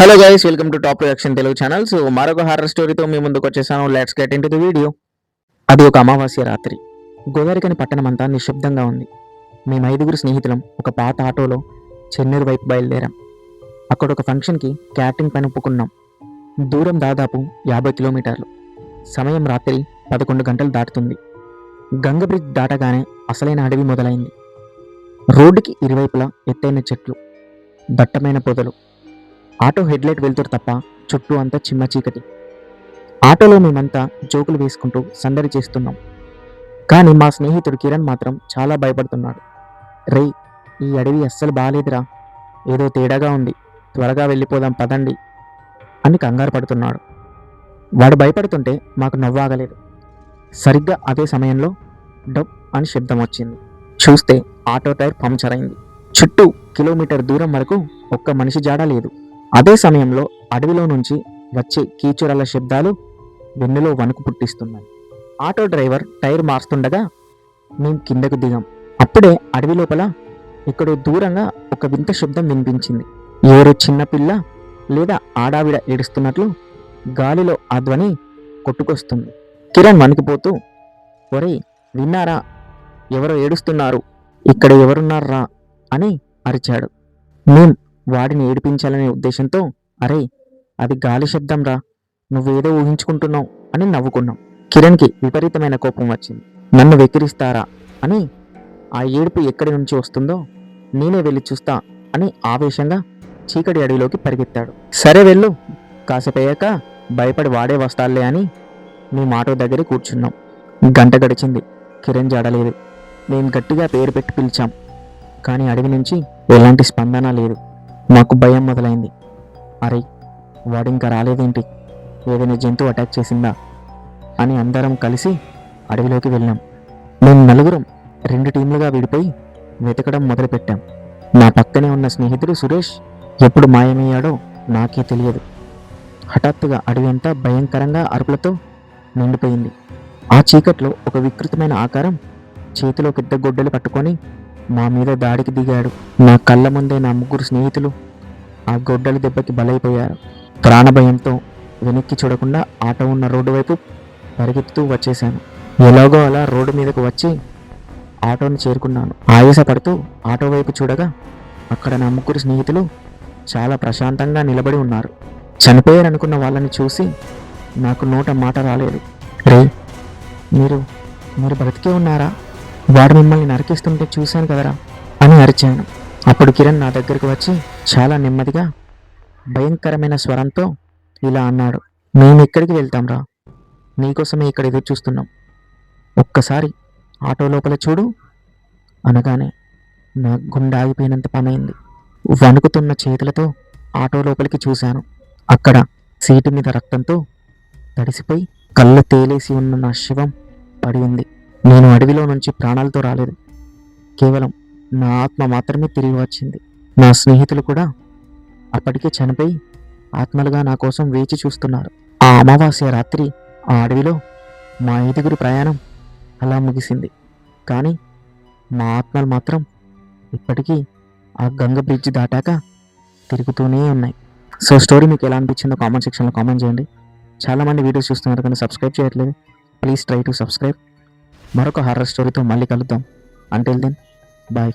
Hello guys welcome to top action Telugu channel so మరొక horror స్టోరీతో మీ ముందుకు వచ్చేసాను. Let's get into the video అది ఒక అమావాస్య రాత్రి. గోదారికని పట్టణం అంతా నిశ్శబ్దంగా ఉంది. మేము ఐదుగురు స్నేహితులం ఒక పాత ఆటోలో చెన్నూరు వైపు బయలుదేరాం. అక్కడ ఒక ఫంక్షన్కి క్యాటరింగ్ పని ఒప్పుకున్నాం. దూరం దాదాపు యాభై కిలోమీటర్లు. సమయం రాత్రి పదకొండు గంటలు దాటుతుంది. గంగ బ్రిడ్జ్ దాటగానే అసలైన అడవి మొదలైంది. రోడ్డుకి ఇరువైపులా ఎత్తైన చెట్లు దట్టమైన పొదలు ఆటో హెడ్లైట్ వెళ్తురు తప్ప చుట్టూ అంతా చిమ్మ చీకటి. ఆటోలో మేమంతా జోకులు వేసుకుంటూ సందడి చేస్తున్నాం. కానీ మా స్నేహితుడు కిరణ్ మాత్రం చాలా భయపడుతున్నాడు. రే ఈ అడవి అస్సలు బాగాలేదురా ఏదో తేడాగా ఉంది. త్వరగా వెళ్ళిపోదాం పదండి అని కంగారు పడుతున్నాడు. వాడు భయపడుతుంటే మాకు నవ్వాగలేదు సరిగ్గా అదే సమయంలో డబ్ అని శబ్దం వచ్చింది. చూస్తే ఆటో టైర్ పంక్చర్ అయింది. చుట్టూ కిలోమీటర్ దూరం వరకు ఒక్క మనిషి జాడ లేదు. అదే సమయంలో అడవిలో నుంచి వచ్చే కీచురల శబ్దాలు వెన్నులో వణుకు పుట్టిస్తున్నాయి. ఆటో డ్రైవర్ టైర్ మారుస్తుండగా మేము కిందకు దిగాం. అప్పుడే అడవి లోపల ఇక్కడ దూరంగా ఒక వింత శబ్దం వినిపించింది. ఎవరో చిన్నపిల్ల లేదా ఆడావిడ ఏడుస్తున్నట్లు గాలిలో ఆ ధ్వని కొట్టుకొస్తుంది. కిరణ్ వణికిపోతూ ఒరేయ్ విన్నారా? ఎవరో ఏడుస్తున్నారు. ఇక్కడ ఎవరున్నారా? అని అరిచాడు. మేం వాడిని ఏడిపించాలనే ఉద్దేశంతో అరే అది గాలి శబ్దం రా. నువ్వేదో ఊహించుకుంటున్నావు అని నవ్వుకున్నాం. కిరణ్కి విపరీతమైన కోపం వచ్చింది. నన్ను వెక్కిరిస్తారా? అని ఆ ఏడుపు ఎక్కడి నుంచి వస్తుందో నేనే వెళ్ళి చూస్తా అని ఆవేశంగా చీకటి అడవిలోకి పరిగెత్తాడు. సరే వెళ్ళు. కాసేపయ్యాక భయపడి వాడే వస్తాలే అని మీ మాటో దగ్గర కూర్చున్నాం. గంట గడిచింది. కిరణ్ జాడలేదు. మేము గట్టిగా పేరు పెట్టి పిలిచాం. కానీ అడవి నుంచి ఎలాంటి స్పందన లేదు. నాకు భయం మొదలైంది. అరే వాడు ఇంకా రాలేదేంటి? ఏదైనా జంతువు అటాక్ చేసిందా? అని అందరం కలిసి అడవిలోకి వెళ్ళాం. మేము నలుగురం రెండు టీంలుగా విడిపోయి వెతకడం మొదలుపెట్టాం. నా పక్కనే ఉన్న స్నేహితుడు సురేష్ ఎప్పుడు మాయమయ్యాడో నాకే తెలియదు. హఠాత్తుగా అడవి అంతా భయంకరంగా అరుపులతో నిండిపోయింది. ఆ చీకట్లో ఒక వికృతమైన ఆకారం చేతిలో పెద్ద గొడ్డలు పట్టుకొని మా మీద దాడికి దిగాడు. నా కళ్ళ ముందే నా ముగ్గురు స్నేహితులు ఆ గొడ్డలి దెబ్బకి బలైపోయారు. ప్రాణభయంతో వెనక్కి చూడకుండా ఆటో ఉన్న రోడ్డు వైపు పరిగెత్తుతూ వచ్చేశాను. ఎలాగో అలా రోడ్డు మీదకు వచ్చి ఆటోని చేరుకున్నాను. ఆయాసపడుతూ ఆటో వైపు చూడగా అక్కడ నా ముగ్గురు స్నేహితులు చాలా ప్రశాంతంగా నిలబడి ఉన్నారు. చనిపోయారనుకున్న వాళ్ళని చూసి నాకు నోట మాట రాలేదు. రే మీరు మీరు బ్రతికే ఉన్నారా? వాడు మిమ్మల్ని నరికిస్తుంటే చూశాను కదరా అని అరిచాను. అప్పుడు కిరణ్ నా దగ్గరకు వచ్చి చాలా నెమ్మదిగా భయంకరమైన స్వరంతో ఇలా అన్నాడు మేము ఎక్కడికి వెళ్తాంరా నీకోసమే ఇక్కడ ఎదురు చూస్తున్నాం. ఒక్కసారి ఆటో లోపల చూడు అనగానే నా గుండె ఆగిపోయినంత పనైంది. వణుకుతున్న చేతులతో ఆటో లోపలికి చూశాను. అక్కడ సీటు మీద రక్తంతో తడిసిపోయి కళ్ళు తేలేసి ఉన్న నా శివం పడి ఉంది. నేను అడవిలో నుంచి ప్రాణాలతో రాలేదు. కేవలం నా ఆత్మ మాత్రమే తిరిగి వచ్చింది. నా స్నేహితులు కూడా అప్పటికే చనిపోయి ఆత్మలుగా నా కోసం వేచి చూస్తున్నారు. ఆ అమావాస్య రాత్రి ఆ అడవిలో మా ఐదుగురి ప్రయాణం అలా ముగిసింది. కానీ మా ఆత్మలు మాత్రం ఇప్పటికీ ఆ గంగ బ్రిడ్జ్ దాటాక తిరుగుతూనే ఉన్నాయి. సో స్టోరీ మీకు ఎలా అనిపించిందో కామెంట్ సెక్షన్లో కామెంట్ చేయండి. చాలామంది వీడియోస్ చూస్తున్నారు కానీ సబ్స్క్రైబ్ చేయట్లేదు. Please try to subscribe. మరొక హారర్ స్టోరీతో మళ్ళీ కలుద్దాం. Until then bye